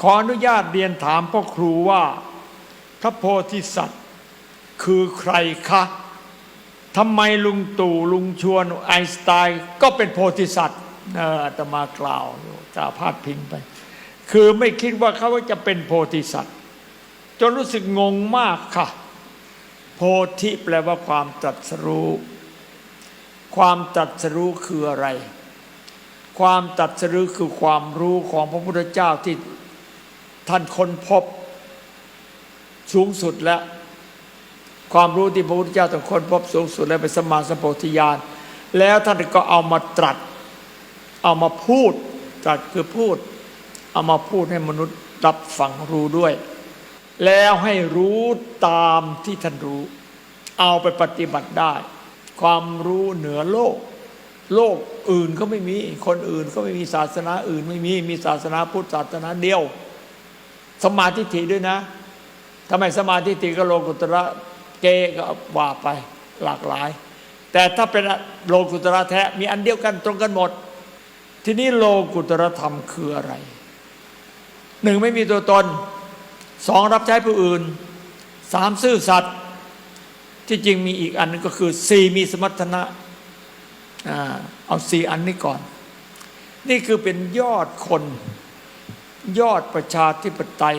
ขออนุญาตเรียนถามพ่อครูว่า พระโพธิสัตว์คือใครคะทำไมลุงตู่ลุงชวนไอน์สไตน์ก็เป็นโพธิสัตว์เอออาตมากล่าวอยู่กล่าวพาดพิงไป คือไม่คิดว่าเขาจะเป็นโพธิสัตว์ จนรู้สึกงงมากค่ะ โพธิแปลว่าความตรัสรู้ ความตรัสรู้คืออะไร ความตรัสรู้คือความรู้ของพระพุทธเจ้าที่ ท่านค้นพบสูงสุดแล้ว ความรู้ที่พระพุทธเจ้าต้องค้นพบสูงสุดแล้วเป็นสมาสัมโพธิญาณแล้วท่านก็เอามาตรัส เอามาพูดตรัสคือพูด เอามาพูดให้มนุษย์รับฟังรู้ด้วย แล้วให้รู้ตามที่ท่านรู้ เอาไปปฏิบัติได้ ความรู้เหนือโลก โลกอื่นก็ไม่มี คนอื่นก็ไม่มีศาสนาอื่นไม่มี มีศาสนาพุทธศาสนาเดียว สมาธิฐิด้วยนะทำไมสมาธิฐิก็โลกุตระเกก็ว่าไปหลากหลาย แต่ถ้าเป็นโลกุตระแท้มีอันเดียวกันตรงกันหมด ทีนี้โลกุตระธรรมคืออะไรหนึ่งไม่มีตัวตนสองรับใช้ผู้อื่นสามซื่อสัตย์ที่จริงมีอีกอันนึงก็คือสี่มีสมรรถนะเอาสี่อันนี้ก่อน นี่คือเป็นยอดคน ยอดประชาธิปไตย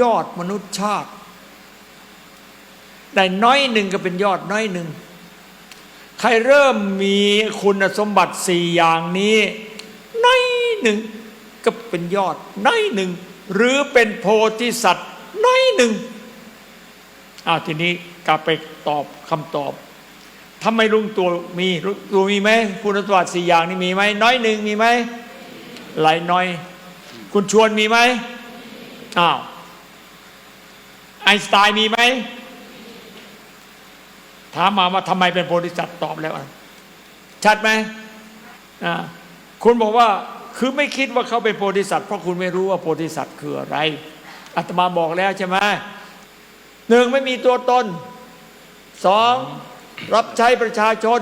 ยอดมนุษยชาติ ได้น้อยหนึ่งก็เป็นยอดน้อยหนึ่ง ใครเริ่มมีคุณสมบัติสี่อย่างนี้ น้อยหนึ่งก็เป็นยอดน้อยหนึ่ง หรือเป็นโพธิสัตว์น้อยหนึ่งอ้าวทีนี้กลับไปตอบคำตอบทำไมลุงตัวมีลุงตัวมีไหมคุณสมบัติสี่อย่างนี้มีไหมน้อยหนึ่งมีไหมหลายน้อย คุณชวนมีไหมอ้าวไอน์สไตน์มีไหมถามมาว่าทำไมเป็นโพธิสัตว์ตอบแล้วอะชัดไหมคุณบอกว่าคือไม่คิดว่าเขาเป็นโพธิสัตว์เพราะคุณไม่รู้ว่าโพธิสัตว์คืออะไรอาตมาบอกแล้วใช่ไหมหนึ่งไม่มีตัวตนสองรับใช้ประชาชน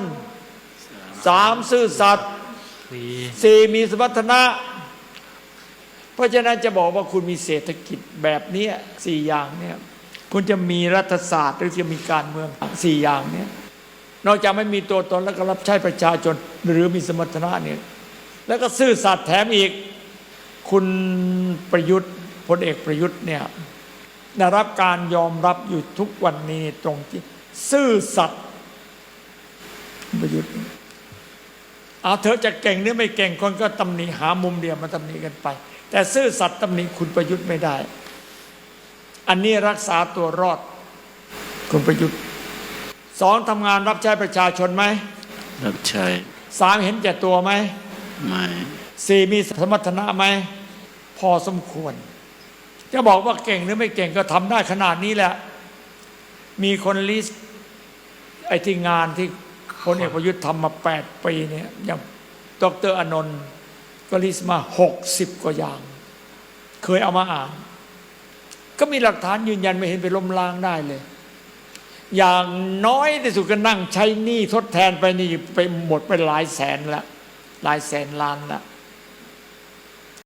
สามซื่อสัตย์สี่มีสมรรถนะ เพราะฉะนั้นจะบอกว่าคุณมีเศรษฐกิจแบบนี้สี่อย่างเนี่ยคุณจะมีรัฐศาสตร์หรือจะมีการเมืองสี่อย่างเนี่ยนอกจากไม่มีตัวตนแล้วก็รับใช้ประชาชนหรือมีสมรรถนะเนี่ยแล้วก็ซื่อสัตย์แถมอีก คุณประยุทธ์พลเอกประยุทธ์เนี่ยได้รับการยอมรับอยู่ทุกวันนี้ตรงที่ ซื่อสัตย์ประยุทธ์ เอาเธอจะเก่งหรือไม่เก่งคนก็ตำหนิหามุมเดียวมาตำหนิกันไป แต่ซื่อสัตย์ตำหนิคุณประยุทธ์ไม่ได้ อันนี้รักษาตัวรอด คุณประยุทธ์สองทำงานรับใช้ประชาชนไหมรับใช้สามเห็นแก่ตัวไหมไม่สี่มีสมรรถนะไหมพอสมควร จะบอกว่าเก่งหรือไม่เก่งก็ทำได้ขนาดนี้แหละ มีคนลิสต์ไอ้ที่งานที่ พลเอกประยุทธ์ทำมาแปดปีเนี่ยอย่างดรอนนท์ก็ลิสมาหกสิบกว่าอย่าง เคยเอามาอ่าน ก็มีหลักฐานยืนยันไม่เห็นไปล้มล้างได้เลย อย่างน้อยที่สุดก็นั่งใช้หนี้ทดแทนไปนี่ไปหมดไปหลายแสนละหลายแสนล้านละ